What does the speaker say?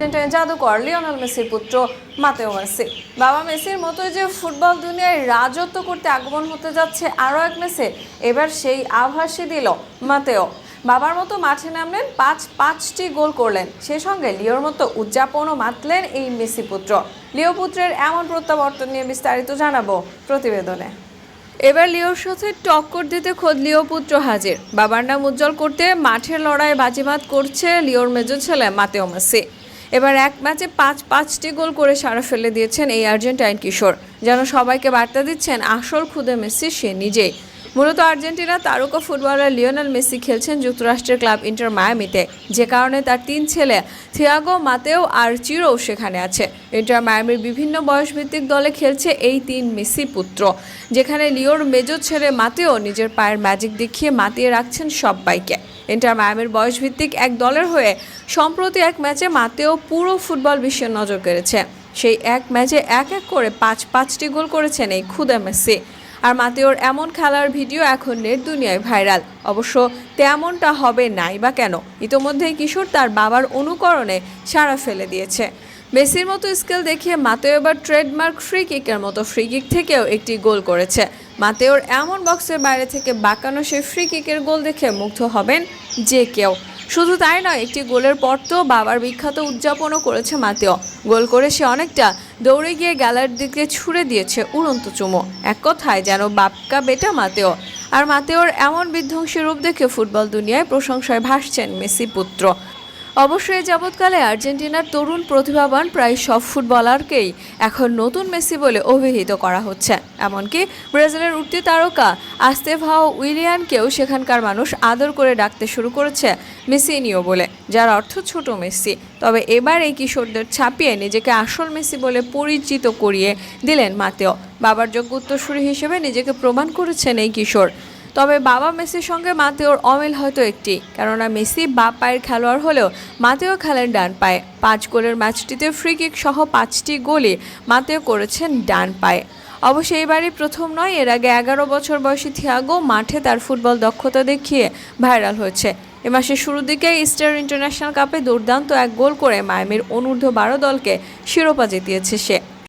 Argentine জাদুকর Lionel মেসির পুত্র মাতেও মেসি বাবা মেসির মতো যে ফুটবল দুনিয়ায় রাজত্ব করতে আগমন হতে যাচ্ছে আরও এক মেসে, এবার সেই আভাসই দিল মাতেও। বাবার মতো মাঠে নামলেন, পাঁচ পাঁচটি গোল করলেন। সে সঙ্গে লিওর মতো উদযাপনও মাতলেন এই মেসি পুত্র। লিও পুত্রের এমন প্রত্যাবর্তন নিয়ে বিস্তারিত জানাব প্রতিবেদনে। এবার লিওর সাথে টক্কর দিতে খোদ লিও পুত্র হাজির। বাবার নাম উজ্জ্বল করতে মাঠের লড়াই বাজিমাত করছে লিওর মেজো ছেলে মাতেও মেসি এবার এক ম্যাচে পাঁচ পাঁচটি গোল করে সারা ফেলে দিয়েছেন এই আর্জেন্টাইন কিশোর। যেন সবাইকে বার্তা দিচ্ছেন, আসল খুদে মেসি সে নিজেই। মূলত আর্জেন্টিনা তারকা ফুটবলার লিওনেল মেসি খেলছেন যুক্তরাষ্ট্রের ক্লাব ইন্টার মায়ামিতে। যে কারণে তার তিন ছেলে, থিয়াগো, মাতেও আর চিরও সেখানে আছে। ইন্টার মায়ামির বিভিন্ন বয়সভিত্তিক দলে খেলছে এই তিন মেসি পুত্র, যেখানে লিওর মেজো ছেলে মাতেও নিজের পায়ের ম্যাজিক দেখিয়ে মাতিয়ে রাখছেন সবাইকে ইন্টার মায়ামির বয়সভিত্তিক এক দলের হয়ে সম্প্রতি এক ম্যাচে মাতেও পুরো ফুটবল বিশ্বের নজর কেড়েছে। সেই এক ম্যাচে এক এক করে পাঁচ পাঁচটি গোল করেছেন এই খুদে মেসি। আর মাতেওর এমন খেলার ভিডিও এখন নেট দুনিয়ায় ভাইরাল। অবশ্য তেমনটা হবে নাই বা কেন? ইতোমধ্যেই কিশোর তার বাবার অনুকরণে সাড়া ফেলে দিয়েছে। মেসির মতো স্কেল দেখিয়ে মাতেও এবার ট্রেডমার্ক ফ্রি কিকের মতো ফ্রি কিক থেকেও একটি গোল করেছে। মাতেওর এমন বক্সের বাইরে থেকে বাঁকানো সেই ফ্রি কিকের গোল দেখে মুগ্ধ হবেন যে কেউ। শুধু তাই নয়, একটি গোলের পর তো বাবার বিখ্যাত উদযাপনও করেছে মাতেও। গোল করে সে অনেকটা দৌড়ে গিয়ে গ্যালার দিকে ছুড়ে দিয়েছে উড়ন্ত চুমো। এক কথায় যেন বাপকা বেটা মাতেও। আর মাতেওর এমন বিধ্বংসী রূপ দেখে ফুটবল দুনিয়ায় প্রশংসায় ভাসছেন মেসি পুত্র। অবশ্যই যাবৎকালে আর্জেন্টিনার তরুণ প্রতিভাবান প্রায় সব ফুটবলারকেই এখন নতুন মেসি বলে অভিহিত করা হচ্ছে। এমনকি ব্রাজিলের উঠতি তারকা আস্তেভাও উইলিয়ানকেও সেখানকার মানুষ আদর করে ডাকতে শুরু করেছে মেসিনিও বলে, যার অর্থ ছোট মেসি। তবে এবার এই কিশোরদের ছাপিয়ে নিজেকে আসল মেসি বলে পরিচিত করিয়ে দিলেন মাতেও। বাবার যোগ্য উত্তরসূরি হিসেবে নিজেকে প্রমাণ করেছেন এই কিশোর। তবে বাবা মেসির সঙ্গে মাতেওর অমিল হয়তো একটি, কেননা মেসি বা পায়ের খেলোয়াড় হলেও মাতেও খেলেন ডান পায়ে। পাঁচ গোলের ম্যাচটিতে ফ্রি কিক সহ পাঁচটি গোলই মাতেও করেছেন ডান পায়ে। অবশ্য এবারই প্রথম নয়, এর আগে এগারো বছর বয়সী থিয়াগো মাঠে তার ফুটবল দক্ষতা দেখিয়ে ভাইরাল হয়েছে। এ মাসের শুরুর দিকে ইস্টার ইন্টারন্যাশনাল কাপে দুর্দান্ত এক গোল করে মায়ামির অনূর্ধ্ব বারো দলকে শিরোপা জিতিয়েছে সে।